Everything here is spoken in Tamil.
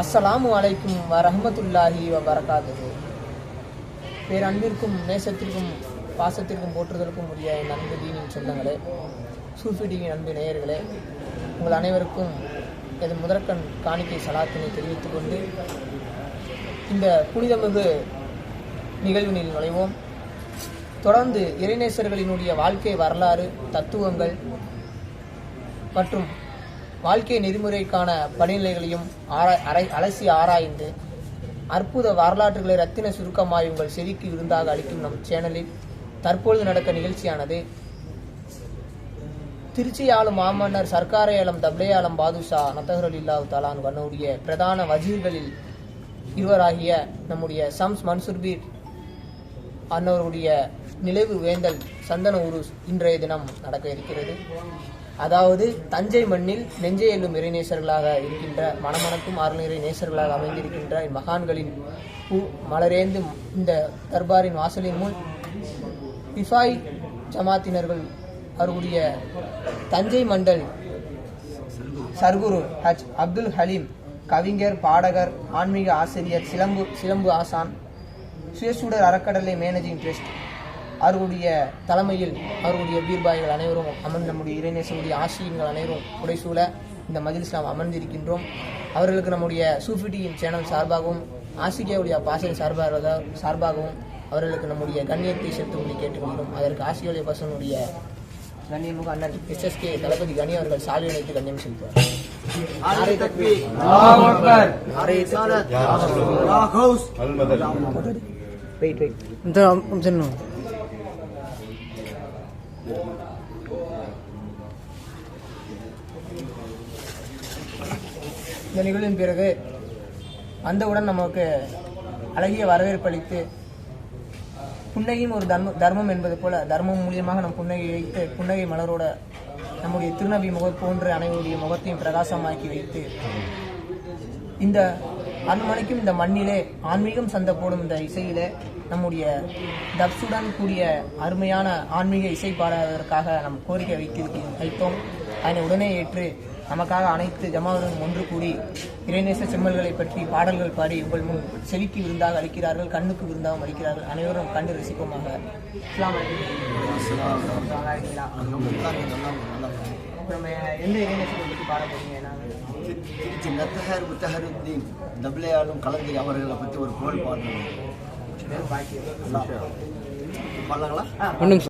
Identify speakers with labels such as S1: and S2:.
S1: அஸ்ஸலாமு அலைக்கும் வரஹ்மத்துல்லாஹி வ பேர் பேரன்பிற்கும் நேசத்திற்கும் பாசத்திற்கும் போற்றுதலுக்கும் உரிய என் அன்பு தீனின் சொந்தங்களே சூஃபிடியின் அன்பு நேயர்களே உங்கள் அனைவருக்கும் எது முதற்கண் காணிக்கை சலாத்தினை தெரிவித்துக் கொண்டு இந்த புனிதமிகு நிகழ்வினில் நுழைவோம். தொடர்ந்து இறைநேசர்களினுடைய வாழ்க்கை வரலாறு தத்துவங்கள் மற்றும் வாழ்க்கை நெறிமுறைக்கான படிநிலைகளையும் ஆராய் அரை அலசி ஆராய்ந்து அற்புத வரலாற்றுகளை ரத்தின சுருக்கமாய் உங்கள் செவிக்கு விருந்தாக அளிக்கும் நம் சேனலில் தற்பொழுது நடக்க நிகழ்ச்சியானது திருச்சி ஆளும் மாமன்னர் சர்க்காரையாளம் ஆலம் பாதுஷா நத்தகரல் இல்லாவு தலான் கண்ணுடைய பிரதான வஜீர்களில் இருவராகிய நம்முடைய சம்ஸ் மன்சூர்பீர் அன்னவருடைய நினைவு வேந்தல் சந்தன உருஸ் இன்றைய தினம் நடக்க இருக்கிறது. அதாவது தஞ்சை மண்ணில் நெஞ்சை எல்லும் இறைநேசர்களாக இருக்கின்ற மனமணக்கும் அருள்நிறை நேசர்களாக அமைந்திருக்கின்ற மகான்களின் பூ மலரேந்து இந்த தர்பாரின் வாசலின் முன் இஃபாய் ஜமாத்தினர்கள் அவர்களுடைய தஞ்சை மண்டல் சர்குரு ஹஜ் அப்துல் ஹலீம் கவிஞர் பாடகர் ஆன்மீக ஆசிரியர் சிலம்பு சிலம்பு ஆசான் சுயசூடர் அறக்கடலை மேனேஜிங் ட்ரஸ்ட் அவர்களுடைய தலைமையில் அவர்களுடைய பீர்பாய்கள் அனைவரும் அமர்ந்து நம்முடைய இறைநேசனுடைய ஆசிரியர்கள் அனைவரும் புடைசூழ இந்த மஜிலிஸ் நாம் அமர்ந்திருக்கின்றோம். அவர்களுக்கு நம்முடைய சூஃபிடியின் சேனல் சார்பாகவும் ஆசிரியாவுடைய பாசல் சார்பாக சார்பாகவும் அவர்களுக்கு நம்முடைய கண்ணியத்தை செலுத்தும்படி கேட்டுக்கொள்கிறோம். அதற்கு ஆசிரியாவுடைய பசனுடைய கண்ணியமுக அண்ணன் எஸ்எஸ்கே தளபதி கனி அவர்கள் சாலை இணைத்து கண்ணியம் செலுத்துவார். வெயிட் வெயிட் இந்த நிகழ்வின் பிறகு வந்தவுடன் நமக்கு அழகிய வரவேற்பு அளித்து புன்னகையும் ஒரு தர்ம தர்மம் என்பது போல தர்மம் மூலியமாக நம் புன்னகை வைத்து புன்னகை மலரோட நம்முடைய திருநபி முகம் போன்ற அனைவருடைய முகத்தையும் பிரகாசமாக்கி வைத்து இந்த அருள்மணிக்கும் இந்த மண்ணிலே ஆன்மீகம் சந்த போடும் இந்த இசையிலே நம்முடைய தப்சுடன் கூடிய அருமையான ஆன்மீக இசை பாடுவதற்காக நம் கோரிக்கை வைத்திருக்க வைத்தோம். அதனை உடனே ஏற்று நமக்காக அனைத்து ஜமாவுடன் ஒன்று கூடி இறைநேச செம்மல்களை பற்றி பாடல்கள் பாடி உங்கள் முன் செவிக்கு விருந்தாக அளிக்கிறார்கள் கண்ணுக்கு விருந்தாகவும் அளிக்கிறார்கள். அனைவரும் கண்டு ரசிப்போமாக. அஸ்ஸலாமு இருக்கீங்களா? அப்புறம் எந்த இறைநேசத்தை பற்றி பாட போறீங்க? நாங்கள்
S2: திருச்சி நத்தஹர் முத்தஹருத்தீன் தபிலையாலும் கலந்தை அவர்களை பற்றி ஒரு புகழ் பாடுறோம் பாடலாங்களா?
S1: ஒன்றும்